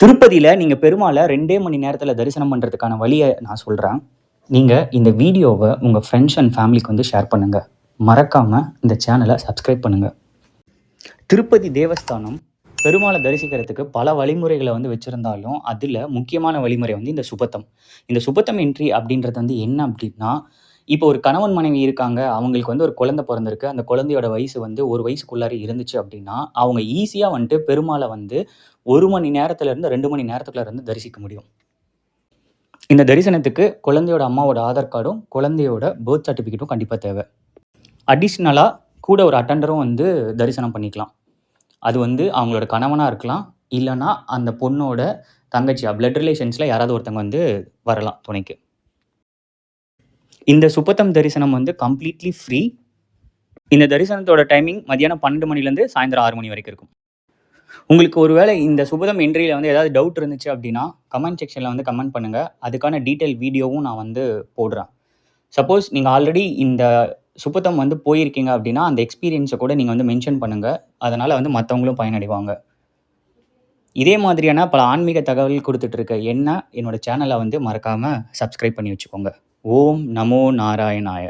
திருப்பதியில் நீங்கள் பெருமாளை ரெண்டே மணி நேரத்தில் தரிசனம் பண்ணுறதுக்கான வழியை நான் சொல்கிறேன் நீங்கள் இந்த வீடியோவை உங்கள் ஃப்ரெண்ட்ஸ் அண்ட் ஃபேமிலிக்கு வந்து ஷேர் பண்ணுங்கள் மறக்காமல் இந்த சேனலை சப்ஸ்கிரைப் பண்ணுங்கள் திருப்பதி தேவஸ்தானம் பெருமாளை தரிசிக்கிறதுக்கு பல வழிமுறைகளை வந்து வச்சுருந்தாலும் அதில் முக்கியமான வழிமுறை வந்து இந்த சுபத்தம். இந்த சுபத்தம் என்ட்ரி அப்படின்றது வந்து என்ன அப்படின்னா இப்போ ஒரு கணவன் மனைவி இருக்காங்க அவங்களுக்கு வந்து ஒரு குழந்தை பிறந்திருக்கு. அந்த குழந்தையோட வயசு வந்து ஒரு வயசுக்குள்ளார இருந்துச்சு அப்படின்னா அவங்க ஈஸியாக வந்துட்டு பெருமாளை வந்து ஒரு மணி நேரத்துலேருந்து ரெண்டு மணி நேரத்துக்குள்ள இருந்து தரிசிக்க முடியும். இந்த தரிசனத்துக்கு குழந்தையோட அம்மாவோட ஆதார் கார்டும் குழந்தையோட பர்த் சர்டிஃபிகேட்டும் கண்டிப்பாக தேவை. அடிஷ்னலாக கூட ஒரு அட்டண்டரும் வந்து தரிசனம் பண்ணிக்கலாம். அது வந்து அவங்களோட கணவனாக இருக்கலாம். இல்லைன்னா அந்த பொண்ணோட தங்கச்சியா பிளட் ரிலேஷன்ஸில் யாராவது ஒருத்தவங்க வந்து வரலாம் துணைக்கு. இந்த சுப்பத்தம் தரிசனம் வந்து கம்ப்ளீட்லி ஃப்ரீ இந்த தரிசனத்தோட டைமிங் மதியானம் பன்னெண்டு மணிலேருந்து சாயந்தரம் ஆறு மணி வரைக்கும் இருக்கும். உங்களுக்கு ஒருவேளை இந்த சுபதம் என்ட்ரியில் வந்து ஏதாவது டவுட் இருந்துச்சு அப்படின்னா கமெண்ட் செக்ஷனில் வந்து கமெண்ட் பண்ணுங்கள் அதுக்கான டீட்டெயில் வீடியோவும் நான் வந்து போடுறேன். சப்போஸ் நீங்கள் ஆல்ரெடி இந்த சுபத்தம் வந்து போயிருக்கீங்க அப்படின்னா அந்த எக்ஸ்பீரியன்ஸை கூட நீங்கள் வந்து மென்ஷன் பண்ணுங்கள் அதனால் வந்து மற்றவங்களும் பயனடைவாங்க. இதே மாதிரியான பல ஆன்மீக தகவல் கொடுத்துட்ருக்க என்ன என்னோட சேனலை வந்து மறக்காமல் சப்ஸ்கிரைப் பண்ணி வச்சுக்கோங்க. ஓம் நமோ நாராயணாய.